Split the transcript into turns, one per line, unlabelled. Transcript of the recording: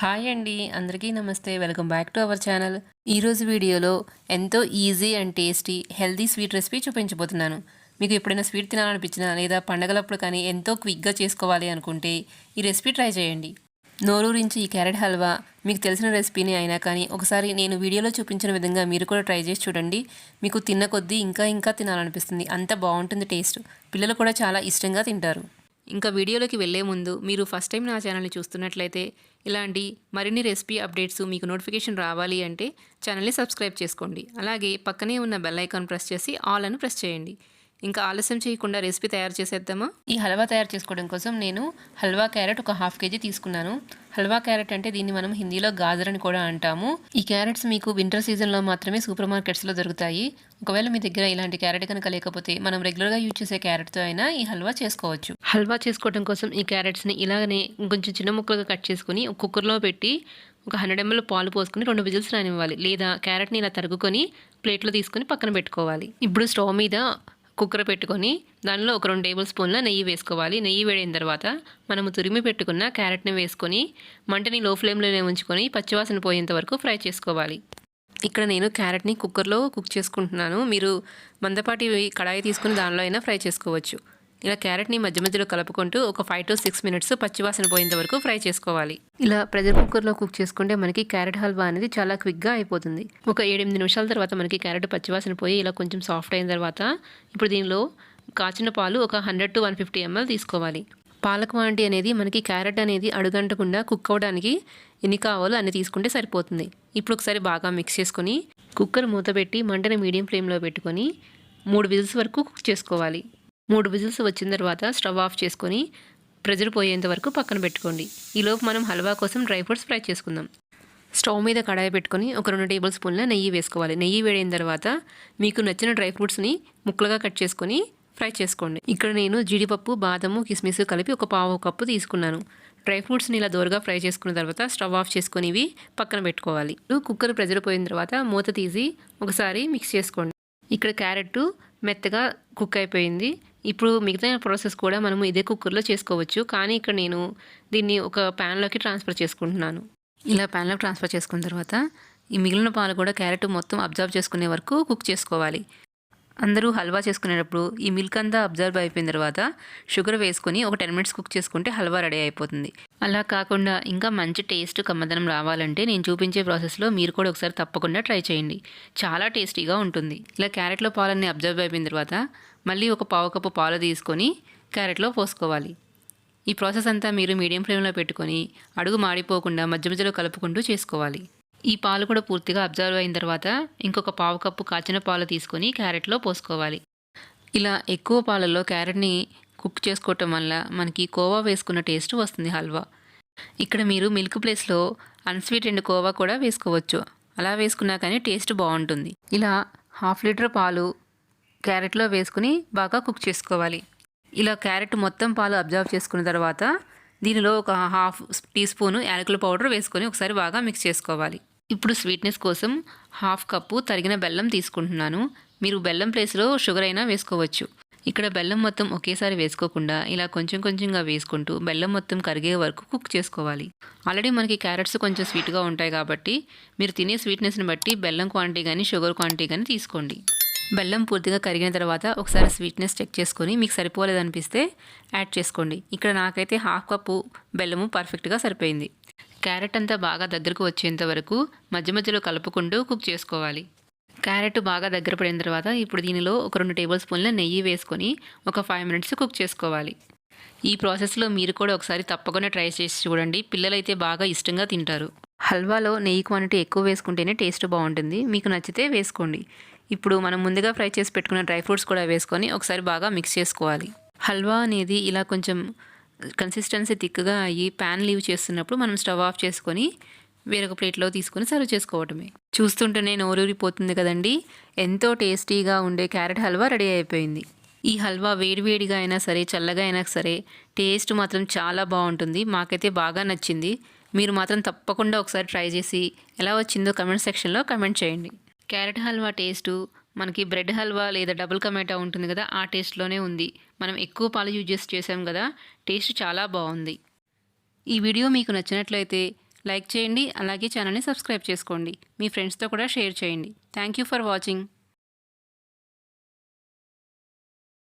Hi అండి అందరికీ నమస్తే. Welcome back to our channel. ఈరోజు వీడియోలో ఎంతో easy and tasty healthy sweet recipe చూపించబోతున్నాను. మీకు ఎప్పుడైనా స్వీట్ తినాలనిపించినా లేదా పండగలప్పుడు కానీ ఎంతో క్విక్గా చేసుకోవాలి అనుకుంటే ఈ రెసిపీ ట్రై చేయండి. నోరూరించి ఈ క్యారెట్ హల్వా మీకు తెలిసిన రెసిపీని అయినా కానీ ఒకసారి నేను వీడియోలో చూపించిన విధంగా మీరు కూడా ట్రై చేసి చూడండి. మీకు తిన్న కొద్దీ ఇంకా ఇంకా తినాలనిపిస్తుంది. అంత బాగుంటుంది టేస్ట్. పిల్లలు కూడా చాలా ఇష్టంగా తింటారు. ఇంకా వీడియోలోకి వెళ్ళే ముందు మీరు ఫస్ట్ టైం నా ఛానల్ని చూస్తున్నట్లయితే ఇలాంటి మరిన్ని రెసిపీ అప్డేట్స్ మీకు నోటిఫికేషన్ రావాలి అంటే ఛానల్ని సబ్స్క్రైబ్ చేసుకోండి. అలాగే పక్కనే ఉన్న బెల్ ఐకాన్ ప్రెస్ చేసి ఆల్ అని ప్రెస్ చేయండి. ఇంకా ఆలస్యం చేయకుండా రెసిపీ తయారు చేసేద్దామా? ఈ హల్వా తయారు చేసుకోవడం కోసం నేను హల్వా క్యారెట్ ఒక హాఫ్ కేజీ తీసుకున్నాను. హల్వా క్యారెట్ అంటే దీన్ని మనం హిందీలో గాజర్ అని కూడా అంటాము. ఈ క్యారెట్స్ మీకు వింటర్ సీజన్లో మాత్రమే సూపర్ మార్కెట్స్లో దొరుకుతాయి. ఒకవేళ మీ దగ్గర ఇలాంటి క్యారెట్ కనుక లేకపోతే మనం రెగ్యులర్గా యూజ్ చేసే క్యారెట్తో అయినా ఈ హల్వా చేసుకోవచ్చు. హల్వా చేసుకోవడం కోసం ఈ క్యారెట్స్ని ఇలాగనే కొంచెం చిన్న ముక్కలుగా కట్ చేసుకుని కుక్కర్లో పెట్టి ఒక హండ్రెడ్ ఎంఎల్ పాలు పోసుకుని రెండు విజిల్స్ రానివ్వాలి. లేదా క్యారెట్ని ఇలా తరుగుకొని ప్లేట్లో తీసుకొని పక్కన పెట్టుకోవాలి. ఇప్పుడు స్టవ్ మీద కుక్కర్ పెట్టుకొని దానిలో ఒక రెండు టేబుల్ స్పూన్ల నెయ్యి వేసుకోవాలి. నెయ్యి వేడిన తర్వాత మనము తురిమి పెట్టుకున్న క్యారెట్ని వేసుకొని మంటని లో ఫ్లేమ్లోనే ఉంచుకొని పచ్చివాసన పోయేంత వరకు ఫ్రై చేసుకోవాలి. ఇక్కడ నేను క్యారెట్ని కుక్కర్లో కుక్ చేసుకుంటున్నాను. మీరు మందపాటి కడాయి తీసుకుని దానిలో అయినా ఫ్రై చేసుకోవచ్చు. ఇలా క్యారెట్ని మధ్య మధ్యలో కలుపుకుంటూ ఒక ఫైవ్ టు సిక్స్ మినిట్స్ పచ్చివాసన పోయేంత వరకు ఫ్రై చేసుకోవాలి. ఇలా ప్రెషర్ కుక్కర్లో కుక్ చేసుకుంటే మనకి క్యారెట్ హల్వా అనేది చాలా క్విక్గా అయిపోతుంది. ఒక ఏడెనిమిది నిమిషాల తర్వాత మనకి క్యారెట్ పచ్చివాసన పోయి ఇలా కొంచెం సాఫ్ట్ అయిన తర్వాత ఇప్పుడు దీనిలో కాచిన పాలు ఒక hundred to one fifty ML తీసుకోవాలి. పాల క్వాంటిటీ అనేది మనకి క్యారెట్ అనేది అడుగంటకుండా కుక్ అవ్వడానికి ఎన్ని కావాలో అన్ని తీసుకుంటే సరిపోతుంది. ఇప్పుడు ఒకసారి బాగా మిక్స్ చేసుకొని కుక్కర్ మూత పెట్టి మంటని మీడియం ఫ్లేమ్లో పెట్టుకొని మూడు విజిల్స్ వరకు కుక్ చేసుకోవాలి. మూడు విజిల్స్ వచ్చిన తర్వాత స్టవ్ ఆఫ్ చేసుకొని ప్రెజర్ పోయేంత వరకు పక్కన పెట్టుకోండి. ఈలోపు మనం హల్వా కోసం డ్రై ఫ్రూట్స్ ఫ్రై చేసుకుందాం. స్టవ్ మీద కడాయి పెట్టుకొని ఒక రెండు టేబుల్ స్పూన్ల నెయ్యి వేసుకోవాలి. నెయ్యి వేడైన తర్వాత మీకు నచ్చిన డ్రై ఫ్రూట్స్ని ముక్కలుగా కట్ చేసుకొని ఫ్రై చేసుకోండి. ఇక్కడ నేను జీడిపప్పు బాదము కిస్మిస్ కలిపి ఒక పావు కప్పు తీసుకున్నాను. డ్రై ఫ్రూట్స్ని ఇలా దోరగా ఫ్రై చేసుకున్న తర్వాత స్టవ్ ఆఫ్ చేసుకొని ఇవి పక్కన పెట్టుకోవాలి. కుక్కర్ ప్రెజర్ పోయిన తర్వాత మూత తీసి ఒకసారి మిక్స్ చేసుకోండి. ఇక్కడ క్యారెట్ మెత్తగా కుక్ అయిపోయింది. ఇప్పుడు మిగతా ప్రాసెస్ కూడా మనము ఇదే కుక్కర్లో చేసుకోవచ్చు. కానీ ఇక్కడ నేను దీన్ని ఒక ప్యాన్లోకి ట్రాన్స్ఫర్ చేసుకుంటున్నాను. ఇలా ప్యాన్లోకి ట్రాన్స్ఫర్ చేసుకున్న తర్వాత ఈ మిగిలిన పాలు కూడా క్యారెట్ మొత్తం అబ్జర్వ్ చేసుకునే వరకు కుక్ చేసుకోవాలి. అందరూ హల్వా చేసుకునేటప్పుడు ఈ మిల్క్ అంతా అబ్జర్వ్ అయిపోయిన తర్వాత షుగర్ వేసుకొని ఒక టెన్ మినిట్స్ కుక్ చేసుకుంటే హల్వా రెడీ అయిపోతుంది. అలా కాకుండా ఇంకా మంచి టేస్ట్ కమ్మదనం రావాలంటే నేను చూపించే ప్రాసెస్లో మీరు కూడా ఒకసారి తప్పకుండా ట్రై చేయండి. చాలా టేస్టీగా ఉంటుంది. ఇలా క్యారెట్లో పాలన్నీ అబ్జర్వ్ అయిపోయిన తర్వాత మళ్ళీ ఒక పావు కప్పు పాలు తీసుకొని క్యారెట్లో పోసుకోవాలి. ఈ ప్రాసెస్ అంతా మీరు మీడియం ఫ్లేమ్లో పెట్టుకొని అడుగు మాడిపోకుండా మధ్య మధ్యలో కలుపుకుంటూ చేసుకోవాలి. ఈ పాలు కూడా పూర్తిగా అబ్జర్వ్ అయిన తర్వాత ఇంకొక పావు కప్పు కాచిన పాలు తీసుకొని క్యారెట్లో పోసుకోవాలి. ఇలా ఎక్కువ పాలలో క్యారెట్ని కుక్ చేసుకోవటం వల్ల మనకి కోవా వేసుకున్న టేస్ట్ వస్తుంది హల్వా. ఇక్కడ మీరు మిల్క్ ప్లేస్లో అన్స్వీట్ అండ్ కోవా కూడా వేసుకోవచ్చు. అలా వేసుకున్నా కానీ టేస్ట్ బాగుంటుంది. ఇలా హాఫ్ లీటర్ పాలు క్యారెట్లో వేసుకుని బాగా కుక్ చేసుకోవాలి. ఇలా క్యారెట్ మొత్తం పాలు అబ్జర్వ్ చేసుకున్న తర్వాత దీనిలో ఒక హాఫ్ టీ స్పూను యాలకుల పౌడర్ వేసుకొని ఒకసారి బాగా మిక్స్ చేసుకోవాలి. ఇప్పుడు స్వీట్నెస్ కోసం హాఫ్ కప్పు తరిగిన బెల్లం తీసుకుంటున్నాను. మీరు బెల్లం ప్లేస్లో షుగర్ అయినా వేసుకోవచ్చు. ఇక్కడ బెల్లం మొత్తం ఒకేసారి వేసుకోకుండా ఇలా కొంచెం కొంచెంగా వేసుకుంటూ బెల్లం మొత్తం కరిగే వరకు కుక్ చేసుకోవాలి. ఆల్రెడీ మనకి క్యారెట్స్ కొంచెం స్వీట్గా ఉంటాయి కాబట్టి మీరు తినే స్వీట్నెస్ని బట్టి బెల్లం క్వాంటిటీ కానీ షుగర్ క్వాంటిటీ కానీ తీసుకోండి. బెల్లం పూర్తిగా కరిగిన తర్వాత ఒకసారి స్వీట్నెస్ చెక్ చేసుకొని మీకు సరిపోలేదనిపిస్తే యాడ్ చేసుకోండి. ఇక్కడ నాకైతే హాఫ్ కప్పు బెల్లము పర్ఫెక్ట్గా సరిపోయింది. క్యారెట్ అంతా బాగా దగ్గరకు వచ్చేంత వరకు మధ్య మధ్యలో కలుపుకుంటూ కుక్ చేసుకోవాలి. క్యారెట్ బాగా దగ్గర పడిన తర్వాత ఇప్పుడు దీనిలో ఒక రెండు టేబుల్ స్పూన్ల నెయ్యి వేసుకొని ఒక ఫైవ్ మినిట్స్ కుక్ చేసుకోవాలి. ఈ ప్రాసెస్లో మీరు కూడా ఒకసారి తప్పకుండా ట్రై చేసి చూడండి. పిల్లలైతే బాగా ఇష్టంగా తింటారు. హల్వాలో నెయ్యి క్వాంటిటీ ఎక్కువ వేసుకుంటేనే టేస్ట్ బాగుంటుంది. మీకు నచ్చితే వేసుకోండి. ఇప్పుడు మనం ముందుగా ఫ్రై చేసి పెట్టుకున్న డ్రై ఫ్రూట్స్ కూడా వేసుకొని ఒకసారి బాగా మిక్స్ చేసుకోవాలి. హల్వా అనేది ఇలా కొంచెం కన్సిస్టెన్సీ థిక్గా అయ్యి ప్యాన్ లీవ్ చేస్తున్నప్పుడు మనం స్టవ్ ఆఫ్ చేసుకొని వేరొక ప్లేట్లో తీసుకొని సర్వ్ చేసుకోవటమే చూస్తుంటేనే నోరూరిపోతుంది కదండి. ఎంతో టేస్టీగా ఉండే క్యారెట్ హల్వా రెడీ అయిపోయింది. ఈ హల్వా వేడివేడిగా అయినా సరే చల్లగా అయినా సరే టేస్ట్ మాత్రం చాలా బాగుంటుంది. మాకైతే బాగా నచ్చింది. మీరు మాత్రం తప్పకుండా ఒకసారి ట్రై చేసి ఎలా వచ్చిందో కమెంట్ సెక్షన్లో కమెంట్ చేయండి. క్యారెట్ హల్వా టేస్టు మనకి బ్రెడ్ హల్వా లేదా డబుల్ కమేటా ఉంటుంది కదా ఆ టేస్ట్లోనే ఉంది. మనం ఎక్కువ పాలు యూజ్ చేసి చేసాం కదా టేస్ట్ చాలా బాగుంది. ఈ వీడియో మీకు నచ్చినట్లయితే లైక్ చేయండి అలాగే ఛానల్ని సబ్స్క్రైబ్ చేసుకోండి. మీ ఫ్రెండ్స్తో కూడా షేర్ చేయండి. Thank you for watching.